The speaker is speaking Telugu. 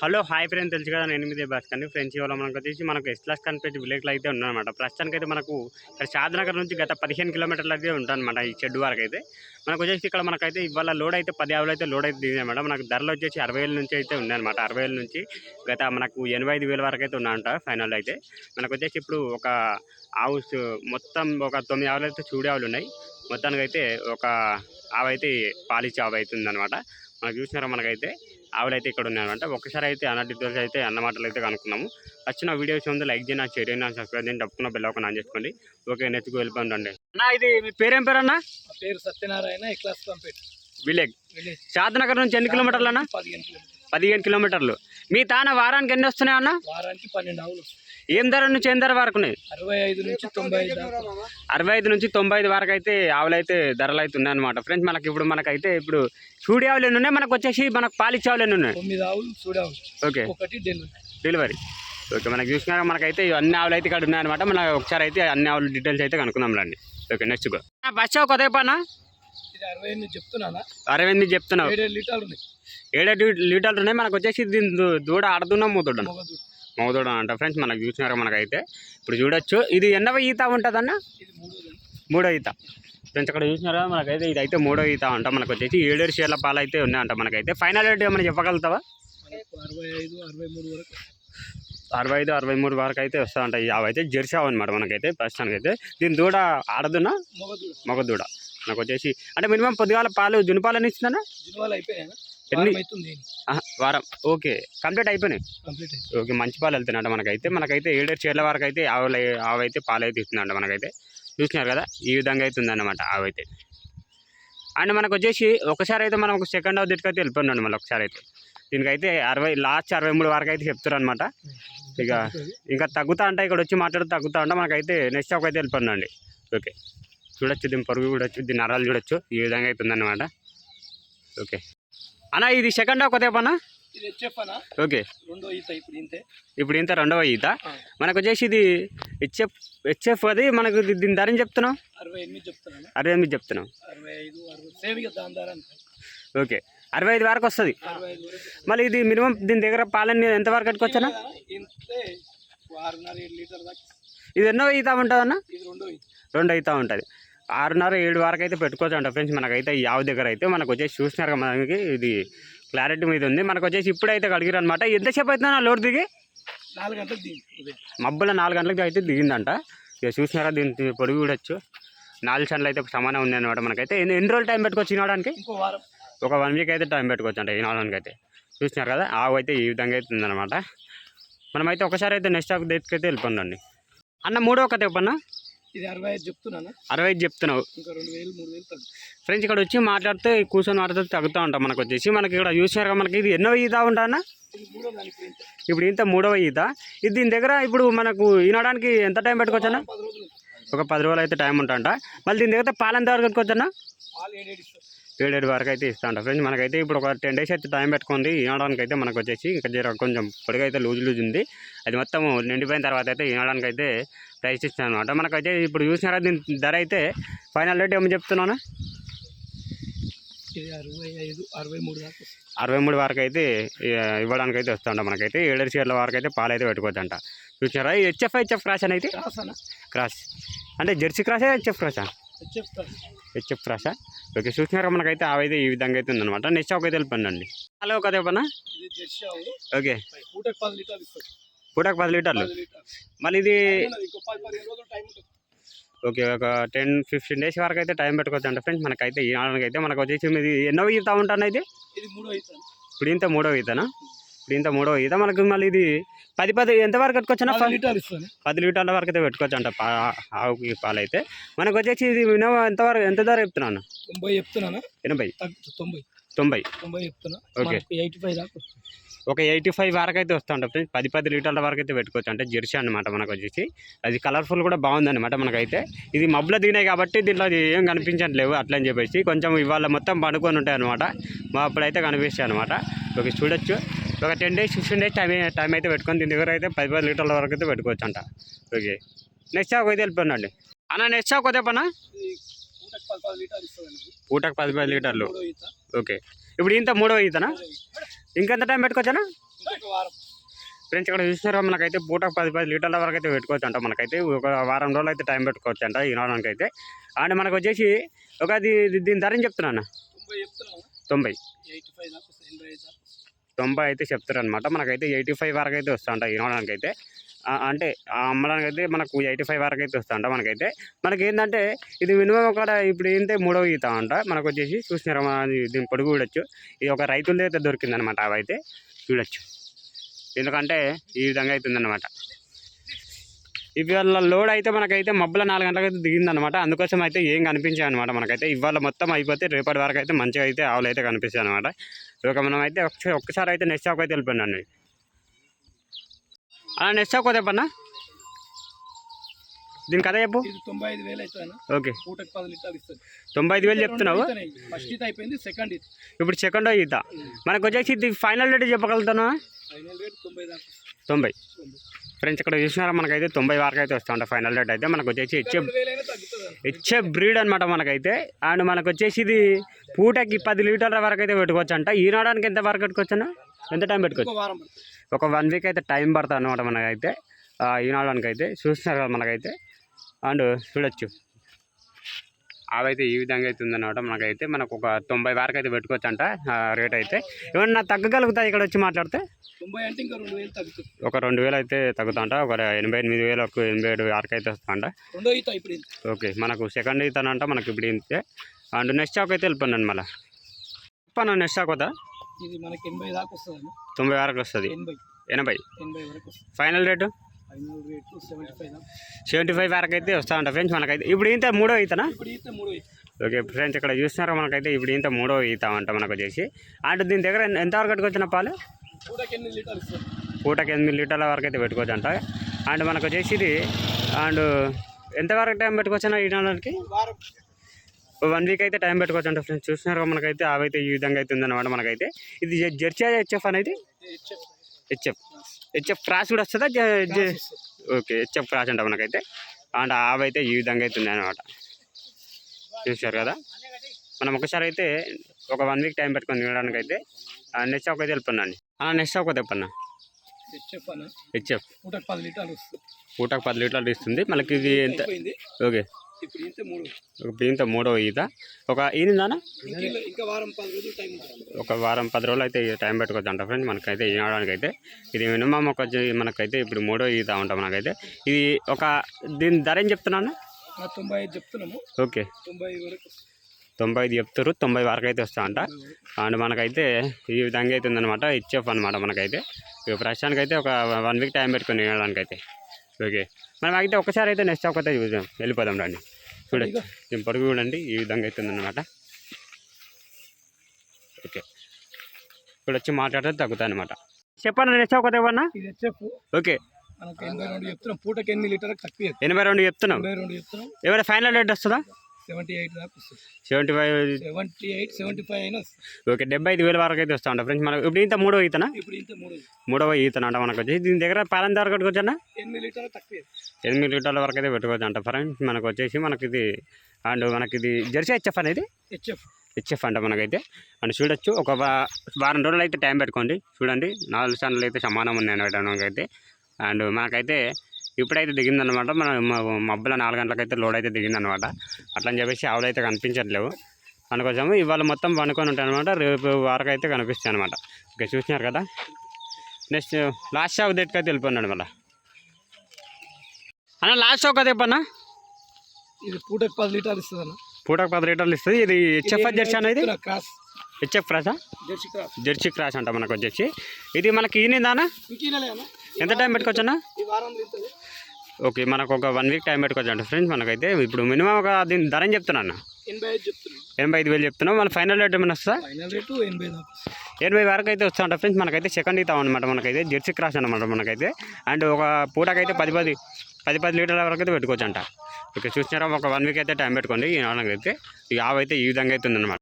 హలో హాయ్ ఫ్రెండ్ తెలుసు కదా నేను ఎనిమిది బస్ కానీ ఫ్రెండ్స్ ఇవాళ మనకు వచ్చేసి మనకు ఎస్లాస్ కనిపెట్టి విలేజ్లో అయితే ఉన్నాయన్నమాట ప్రస్తుతానికి అయితే మనకు ఇక్కడ షాద్నగర్ నుంచి గత పదిహేను కిలోమీటర్లు అయితే ఉంటుందన్నమాట ఈ షెడ్ వరకు అయితే. మనకు వచ్చేసి ఇక్కడ మనకైతే ఇవాళ లోడ్ అయితే పది యాభై అయితే లోడ్ అయితే దిగాయన్నమాట మనకు ధరలు వచ్చేసి అరవై వేల నుంచి అయితే ఉన్నాయన్నమాట. అరవై వేల నుంచి గత మనకు ఎనభై ఐదు వేల వరకు అయితే ఉన్నాయంట ఫైనల్ అయితే. మనకు వచ్చేసి ఇప్పుడు ఒక ఆవుసు మొత్తం ఒక తొమ్మిది ఆవులు అయితే చూడే ఆవులు ఉన్నాయి. మొత్తానికి అయితే ఒక ఆవు అయితే పాలిచ్చే ఆవు అయితే అనమాట మనకు చూసినారా మనకైతే? ఆవులు అయితే ఇక్కడ ఉన్నాయన్నమాట ఒకసారి అయితే అన్న డీటెయిల్స్ అయితే అన్న మాటలు అయితే కనుక్కున్నాము. వచ్చిన వీడియోస్ ఉంది లైక్ చేయండి షేర్ చేయండి సబ్స్క్రైబ్ చేయండి తప్పకుండా బెల్ ఒక ఆన్ చేసుకోండి. ఓకే నెక్స్ట్ వెళ్ళిపోండి అన్న ఇది మీ పేరేం పేరు అన్న? నా పేరు సత్యనారాయణ ఎక్లాస్ కంపెనీ విలేజ్. షాద్నగర్ నుంచి ఎన్ని కిలోమీటర్లు అన్న? పదిహేను కిలోమీటర్లు. పదిహేను కిలోమీటర్లు. మీ తాన వారానికి ఎన్ని వస్తున్నాయి అన్న వారానికి పన్నెండు ఆవులు ఏం ధర నుంచి ఏం ధర వరకు ఉన్నాయి? అరవై ఐదు నుంచి తొంభై అరవై ఐదు నుంచి తొంభై ఐదు వరకు అయితే ఆవులు అయితే ధరలు అయితే ఉన్నాయన్నమాట. ఫ్రెండ్స్ మనకి ఇప్పుడు మనకైతే ఇప్పుడు చూడి ఆవులు ఎన్ని ఉన్నాయి? మనకు వచ్చేసి మనకు పాలిచ్చే ఆవులు ఎన్ని ఉన్నాయి? తొమ్మిది ఆవులు చూడావులు ఓకే. ఒకటి డెలివరీ. డెలివరీ. ఓకే మనకి చూసినాక మనకైతే అన్ని ఆవులు అయితే ఇక్కడ ఉన్నాయన్నమాట. మన ఒకసారి అయితే అన్ని ఆవుల డీటెయిల్స్ అయితే కనుక్కుందాం రండి. ఓకే నెక్స్ట్ గో బస్ అరవై ఎనిమిది చెప్తున్నానా? అరవై ఎనిమిది చెప్తున్నావు. ఏడేడు లీటర్లు ఉన్నాయి. ఉన్నాయి. మనకు వచ్చేసి దీని దూడ ఆడుతున్నాం మూతుడం దూడ. మౌదూడ అంట ఫ్రెండ్స్ మనకు చూసినారు మనకైతే? ఇప్పుడు చూడొచ్చు. ఇది ఎన్నవ ఈత ఉంటుందన్న? మూడు ఈత. ఫ్రెండ్స్ అక్కడ చూసినారా? మనకైతే ఇది అయితే మూడో ఈత అంట. మనకు వచ్చేసి ఏడేడు షేర్ల పాలు అయితే ఉన్నాయంట మనకైతే. ఫైనల్ రేట్ ఏమైనా చెప్పగలుగుతావా? అరవై ఐదు అరవై మూడు వరకు అరవై ఐదు అరవై మూడు వరకు అయితే వస్తాయంట. ఈ ఆవు అయితే జెర్సీ ఆవు అనమాట మనకైతే ప్రస్తుతానికి అయితే దీని దూడ ఆడదున్నా మగ దూడ మనకు వచ్చేసి అంటే మినిమం పొద్దుగాల పాలు ఇస్తుందన్నా జిన్వాలు అయిపోయాయి? ఎన్ని? వారం. ఓకే. కంప్లీట్ అయిపోయినాయి. కంప్లీట్ ఓకే మంచి పాలు వెళ్తున్నాయంట మనకైతే. మనకైతే ఏడేడు చీరల వరకు అయితే ఆవులు ఆవు అయితే పాలు అయితే ఇస్తుందంట మనకైతే. చూసినారు కదా? ఈ విధంగా అయితే ఉందన్నమాట ఆవు అయితే అండ్ మనకు వచ్చేసి ఒకసారి అయితే మనం ఒక సెకండ్ ఆవు దిట్టుకైతే వెళ్ళిపోయినాడు మళ్ళీ ఒకసారి అయితే. దీనికైతే అరవై లాస్ట్ అరవై మూడు వరకు అయితే చెప్తారు అనమాట ఇక ఇంకా తగ్గుతా అంట ఇక్కడ వచ్చి మాట్లాడితే తగ్గుతా అంట మనకైతే నెక్స్ట్ ఒక అయితే వెళ్ళిపోయినండి. ఓకే. చూడొచ్చు దీని పొరుగు చూడొచ్చు దీని నరాలు చూడొచ్చు. ఈ విధంగా అయితే ఉందన్నమాట. ఓకే. అన్న ఇది సెకండ్ ఆఫ్ కొద్దిగా ఇది అనా ఓకే. రెండో ఈత ఇప్పుడు ఇంతే. ఇప్పుడు ఇంత రెండవ ఈత. మనకు వచ్చేసి ఇది హెచ్ఎఫ్ హెచ్ఎఫ్ అది మనకు దీని ధరని చెప్తున్నాం అరవై ఎనిమిది చెప్తున్నాను. అరవై ఎనిమిది చెప్తున్నాం అరవై ఐదు అరవై సేమ్ ఇక దాని ధర అంతే. ఓకే. అరవై ఐదు వరకు వస్తుంది. మళ్ళీ ఇది మినిమం దీని దగ్గర పాలన్నీ ఎంత వరకు కట్టుకోవచ్చనా ఇది ఎన్నో ఈత రెండో ఈత. రెండు ఈత ఉంటుంది. ఆరున్నర ఏడు వరకు అయితే పెట్టుకోవచ్చు అంట ఫ్రెండ్స్ మనకైతే ఈ ఆవు దగ్గర అయితే. మనకు వచ్చేసి చూసినారు కదా మనకి ఇది క్లారిటీ మీద ఉంది. మనకు వచ్చేసి ఇప్పుడైతే కడిగిరు అనమాట ఎంతసేపు అవుతుందన్న లోడ్ దిగి? నాలుగు గంటలకు దిగి ఉదయం. మబ్బుల నాలుగు గంటలకి అయితే దిగిందంట. ఇక చూసినారా దీని పొడుగు చూడొచ్చు. నాలుగు చండ్లు అయితే సమానం ఉంది అనమాట మనకైతే. ఎన్ని రోజులు టైం పెట్టుకోవచ్చు వారం. ఒక వన్ వీక్ అయితే టైం పెట్టుకోవచ్చు అంట ఈనాడానికి అయితే చూసినారు కదా ఆవు అయితే ఈ విధంగా అయితే ఉందన్నమాట. మనమైతే ఒకసారి అయితే నెక్స్ట్ ఆఫ్ డేట్కి అయితే వెళ్ళిపోండి అన్న మూడో కథ చెప్పన్న? ఇది అరవై ఐదు చెప్తున్నాను? అరవై ఐదు చెప్తున్నావు. ఇంకా రెండు వేలు మూడు వేలు తగ్గు. ఫ్రెండ్స్ ఇక్కడ వచ్చి మాట్లాడితే కూర్చొని మాట్లాడితే తగ్గుతూ ఉంటాం మనకు వచ్చేసి. మనకి ఇక్కడ చూసినారు మనకి ఇది ఎన్నో ఈత ఉంటా అన్న? ఇప్పుడు ఇంతే మూడవ ఈత ఇది దీని దగ్గర ఇప్పుడు మనకు ఈనడానికి ఎంత టైం పెట్టుకోవచ్చు అన్న? ఒక పది రోజులు అయితే టైం ఉంటుంట మళ్ళీ దీని దగ్గర పాలు ఎంత వరకు పెట్టుకోవచ్చు అన్న ఏడేడు వరకు అయితే ఇస్తా ఉంటా ఫ్రెండ్స్ మనకైతే ఇప్పుడు ఒక టెన్ డేస్ అయితే టైం పెట్టుకోండి ఈనడానికి అయితే మనకు వచ్చేసి ఇంకా జర కొంచెం పొడిగా అయితే లూజ్ లూజ్ ఉంది. అది మొత్తం నిండిపోయిన తర్వాత అయితే ఈనడానికి అయితే ప్రైస్ ఇస్తాను అనమాట మనకైతే ఇప్పుడు చూసినారా దీని ధర అయితే ఫైనల్ రేట్ ఏమో చెప్తున్నాను? అరవై మూడు వరకు అయితే ఇవ్వడానికి అయితే వస్తుంట మనకైతే. ఏడేడు చీరల వరకు అయితే పాలు అయితే పెట్టుకోవచ్చు అంట చూసినారా హెచ్ఎఫ్ హెచ్ఎఫ్ క్రాస్ అని అయితే క్రాస్ అంటే జెర్సీ క్రాసా హెచ్ఎఫ్ క్రాసా హెచ్ఎఫ్ క్రాసా ఓకే చూసినారా మనకైతే అవైతే ఈ విధంగా అయితే ఉందన్నమాట. నెక్స్ట్ ఒక అయితే వెళ్ళిపోండి హలో ఒక చెప్పనా ఓకే. పూటకి పది లీటర్లు. మళ్ళీ ఇది ఓకే ఒక టెన్ ఫిఫ్టీన్ డేస్ వరకు అయితే టైం పెట్టుకోవచ్చు అంట ఫ్రెండ్స్. మనకైతే ఈ నాలుగు అయితే మనకు వచ్చేసి ఇది ఎన్నో ఈత ఉంటాను అయితే ఇప్పుడు ఇంత మూడో ఈతనా? ఇంత మూడో ఈత మనకు మళ్ళీ ఇది పది పది ఎంత వరకు పెట్టుకోవచ్చునా పది లీటర్లు ఇస్తుంది. పది లీటర్ల వరకు అయితే పెట్టుకోవచ్చు అంట ఆవుకి పాలు అయితే మనకు వచ్చేసి ఇది మినిమం ఎంత వరకు ఎంత ధర చెప్తున్నాను తొంభై చెప్తున్నానా ఎనభై. తొంభై. తొంభై. తొంభై చెప్తున్నా. ఓకే. ఎయిటీ ఫైవ్ దాకా ఒక ఎయిటీ ఫైవ్ వరకు అయితే వస్తుంట ఫ్రెండ్స్. పది పది లీటర్ల వరకు అయితే పెట్టుకోవచ్చు. అంటే జెర్సీ అనమాట మనకు వచ్చేసి. అది కలర్ఫుల్ కూడా బాగుందన్నమాట మనకైతే. ఇది మబ్బులో దిగినాయి కాబట్టి దీంట్లో అది ఏం కనిపించట్లేవు. అట్లా అని చెప్పేసి కొంచెం ఇవాళ మొత్తం పడుకొని ఉంటాయి అనమాట మా అప్పుడైతే కనిపిస్తాయి అనమాట ఓకే చూడొచ్చు. ఒక ten days fifteen days time time అయితే పెట్టుకొని దీని దగ్గర అయితే పది పది లీటర్ల వరకు అయితే పెట్టుకోవచ్చు అంట ఓకే. నెక్స్ట్ షాప్ అయితే వెళ్ళిపోయినండి అన్న నెక్స్ట్ షాప్ అయితే పన్నా పూటకు పది పది లీటర్లు. ఓకే. ఇప్పుడు ఇంత మూడో ఈతనా? ఇంకెంత టైం పెట్టుకోవచ్చనా ఫ్రెండ్స్ ఇక్కడ చూసినారా? మనకైతే పూటకు పది పది లీటర్ల వరకు అయితే పెట్టుకోవచ్చు అంట మనకైతే ఒక వారం రోజులు అయితే టైం పెట్టుకోవచ్చు అంట ఈనాడానికి అయితే అండ్ మనకు వచ్చేసి ఒక దీని ధరని చెప్తున్నాను తొంభై. తొంభై అయితే చెప్తారు అనమాట మనకైతే ఎయిటీ ఫైవ్ వరకు అయితే వస్తా అంట అయితే. ఆ, అంటే అమ్మడానికి అయితే మనకు ఎయిటీ ఫైవ్ వరకు అయితే వస్తూ మనకైతే. మనకి ఏంటంటే ఇది మినిమం ఒక ఇప్పుడు ఏంటంటే మూడవ ఈత అంట మనకు వచ్చేసి చూసినారా దీని పొడుగు చూడొచ్చు. ఇది ఒక రైతులది అయితే దొరికిందనమాట అవి అయితే. చూడొచ్చు. ఎందుకంటే ఈ విధంగా అవుతుందన్నమాట ఇవాళ లోడ్ అయితే మనకైతే మబ్బుల నాలుగు గంటలకైతే దిగిందనమాట అందుకోసం అయితే ఏం కనిపించాయి అనమాట మనకైతే. ఇవాళ మొత్తం అయిపోతే రేపటి వరకు అయితే మంచిగా అయితే ఆవులు అయితే కనిపిస్తాయి అనమాట ఒక మనం అయితే ఒకసారి ఒక్కసారి అయితే నెక్స్ట్ షాప్ అయితే వెళ్ళిపోయినా అలా నెక్స్ట్ షాప్ పోతే పన్నా దీని కథ చెప్పు. తొంభై ఐదు వేలు అవుతుంది ఓకే. పూటకి పది లీటర్లు ఇస్తుంది. తొంభై ఐదు వేలు చెప్తున్నావు? ఫస్ట్ ఇది అయిపోయింది సెకండ్ ఇది ఇప్పుడు సెకండ్ ఈత. మనకు వచ్చేసి ఇది ఫైనల్ రేట్ చెప్పగలుగుతాను ఫైనల్ రేట్ తొంభై. ఫ్రెండ్స్ ఇక్కడ చూసినారా? మనకైతే తొంభై వరకు అయితే వస్తా ఉంటాయి ఫైనల్ రేట్ అయితే. మనకు వచ్చేసి హెచ్ఎఫ్. హెచ్ఎఫ్ బ్రీడ్ అనమాట మనకైతే. అండ్ మనకు వచ్చేసి ఇది పూటకి పది లీటర్ల వరకు అయితే పెట్టుకోవచ్చు అంట ఈనాడానికి ఎంత వరకు పెట్టుకోవచ్చు ఎంత టైం పెట్టుకోవచ్చు? ఒక వన్ వీక్ అయితే టైం పడుతుంది అనమాట మనకైతే. ఈనాడానికి అయితే చూస్తున్నారు కదా మనకైతే. అండ్ చూడొచ్చు. అవైతే ఈ విధంగా అయితే ఉందన్నమాట. మనకైతే మనకు ఒక తొంభై వరకు అయితే పెట్టుకోవచ్చు అంట రేట్ అయితే. ఏమన్నా తగ్గగలుగుతాయి ఇక్కడ వచ్చి మాట్లాడితే? తొంభై అంటే ఇంకా రెండు వేలు తగ్గుతుంది. ఒక రెండు వేలు అయితే తగ్గుతా అంట ఒక ఎనభై ఎనిమిది వేలు ఒక ఎనభై ఏడు వరకు అయితే వస్తా అంట రెండో ఈత ఇప్పుడు ఇది. ఓకే మనకు సెకండ్ ఇతనంట మనకి ఇప్పుడు ఇంతే. అండ్ నెక్స్ట్ స్టాక్ అయితే వెళ్ళిపోయాను మళ్ళీ. చెప్పాను నెక్స్ట్ స్టాక్ వద్దా ఇది మనకి ఎనభై దాకా వస్తుంది అన్న తొంభై వరకు వస్తుంది. ఎనభై. ఎనభై. Final rate? సెవెంటీ ఫైవ్ వరకు అయితే వస్తా అంట ఫ్రెండ్స్ మనకైతే. ఇప్పుడు ఇంత మూడో ఈతనా? ఓకే ఫ్రెండ్స్ ఇక్కడ చూస్తున్నారా మనకైతే ఇప్పుడు ఇంత మూడో ఈత అంట మనకు వచ్చేసి. అండ్ దీని దగ్గర ఎంతవరకు పెట్టుకోవచ్చు పాలు? పూటకి ఎనిమిది లీటర్ల వరకు అయితే పెట్టుకోవచ్చు అంట. అండ్ మనకు వచ్చేసి ఇది అండ్ ఎంతవరకు టైం పెట్టుకోవచ్చు ఈనాడానికి వారం. వన్ వీక్ అయితే టైం పెట్టుకోవచ్చు అంట ఫ్రెండ్స్. చూస్తున్నారు కదా మనకైతే అవైతే ఈ విధంగా అయితే ఉందన్నమాట మనకైతే. ఇది జెర్సీ హెచ్ఎఫ్ అనేది? హెచ్ఎఫ్ హెచ్ఎఫ్ క్రాస్ కూడా వస్తుందా? ఓకే హెచ్ఎఫ్ క్రాస్ అంట మనకైతే అండ్ అవైతే ఈ విధంగా అయితే ఉంది అనమాట చూసారు కదా? మనం ఒకసారి అయితే ఒక వన్ వీక్ టైం పెట్టుకొని తినడానికి అయితే నెక్స్ట్ స్టాక్ అయితే వెళ్ళిపోయినా నెక్స్ట్ స్టాక్ అయితే చెప్పన్నా హెచ్ఎఫ్ పూటకి పది లీటర్లు ఇస్తుంది. మనకి ఇది ఎంత? ఓకే. ఇంత మూడు ఈత. ఒక ఈనిందానా ఒక వారం పది రోజులు అయితే టైం పెట్టుకోవచ్చు అంట ఫ్రెండ్స్. మనకైతే ఈనడానికి అయితే ఇది మినిమం ఒక మనకైతే ఇప్పుడు మూడో ఈత ఉంటాం మనకైతే ఇది ఒక దీని ధర ఏం చెప్తున్నాను తొంభై ఐదు చెప్తున్నాము. ఓకే. తొంభై వరకు. వస్తుంది. తొంభై ఐదు చెప్తారు తొంభై వరకు అయితే వస్తా అంట. అండ్ మనకైతే ఈ విధంగా అయితే ఉందన్నమాట ఇచ్చేఫ్ అనమాట మనకైతే. ప్రస్తుతానికి అయితే ఒక వన్ వీక్ టైం పెట్టుకొని తినడానికి అయితే ఓకే. మనం అయితే ఒకసారి అయితే నెక్స్ట్ ఒక చూద్దాం. వెళ్ళిపోదాం రండి. చూడండి దీని పొడుగు చూడండి ఈ విధంగా అయితే ఉందన్నమాట ఓకే. ఇప్పుడు వచ్చి మాట్లాడితే తగ్గుతాయి అనమాట చెప్పండి నెక్స్ట్ ఒక ఇవ్వన్నా ఓకే. మనకి ఎనభై రెండు చెప్తున్నాం. పూటకి ఎన్ని తక్కువ ఎనభై రెండు చెప్తున్నాం. ఏమైనా ఫైనల్ రేట్ వస్తుందా? సెవెంటీ ఎయిట్ దాకా వస్తుంది. Seventy five seventy eight seventy five అయినా ఓకే డెబ్బై ఐదు వేల వరకు అయితే వస్తా ఉంటాం ఫ్రెండ్స్. మనకు ఇప్పుడు ఇంత మూడో ఈతనా? ఇప్పుడు ఇంత మూడు మూడవ ఈతన అంట మనకు వచ్చి దీని దగ్గర పాలన ధర కట్టుకోవచ్చా ఎనిమిది లీటర్లు తక్కువ. ఎనిమిది లీటర్ల వరకు అయితే పెట్టుకోవచ్చు అంట ఫ్రెండ్స్. మనకు వచ్చేసి మనకి ఇది అండ్ మనకి ఇది జెర్సీ హెచ్ఎఫ్ అనేది హెచ్ఎఫ్. హెచ్ఎఫ్ అంట మనకైతే. అండ్ చూడొచ్చు. ఒక వారం రోజులు అయితే టైం పెట్టుకోండి. చూడండి. నాలుగు సార్లు అయితే సమానం ఉంది అనమాట మనకైతే. అండ్ మనకైతే ఇప్పుడైతే దిగిందనమాట మన మబ్బుల నాలుగు గంటలకైతే లోడ్ అయితే దిగిందనమాట అట్లా అని చెప్పేసి ఆవులు అయితే కనిపించట్లేవు. అందుకోసము ఇవాళ మొత్తం పండుకొని ఉంటాయి అనమాట రేపు వరకు అయితే కనిపిస్తాయి అనమాట ఓకే చూసినారు కదా? నెక్స్ట్ లాస్ట్ షాప్ దగ్గరికి అయితే వెళ్ళిపోయినాడు మళ్ళీ. అన్న లాస్ట్ షాప్ కదా చెప్పన్నా ఇది పూటకి పది లీటర్లు ఇస్తుంది అన్న పూటకు పది లీటర్లు ఇస్తుంది. ఇది హెచ్ఎఫ్ జెర్సీ అనేది cross. HF క్రాసా? Jersey cross. Jersey cross అంట మనకు వచ్చేసి. ఇది మనకి ఈనిందానా అన్న? ఎంత టైం పెట్టుకోవచ్చు అన్న ఈ వారం తింటుంది ఓకే మనకు ఒక వన్ వీక్ టైం పెట్టుకోవచ్చు అంట ఫ్రెండ్స్ మనకైతే. ఇప్పుడు మినిమం ఒక దీని ధర ఏం చెప్తున్నా అన్న? ఎనభై ఐదు వేలు చెప్తున్నాం. మన ఫైనల్ రేట్ ఏమైనా రేటు ఎనభై వరకు అయితే వస్తా ఫ్రెండ్స్ మనకైతే సెకండ్ ఇస్తాం అనమాట మనకైతే జెర్సీ క్రాస్ అనమాట మనకైతే. అండ్ ఒక పూటకైతే పది పది పది పది లీటర్ల వరకు అయితే పెట్టుకోవచ్చు అంట ఓకే చూసినారా? ఒక వన్ వీక్ అయితే టైం పెట్టుకోండి. ఈ నాలుగు అయితే ఈ ఆవు అయితే ఈ విధంగా అయితే ఉందన్నమాట.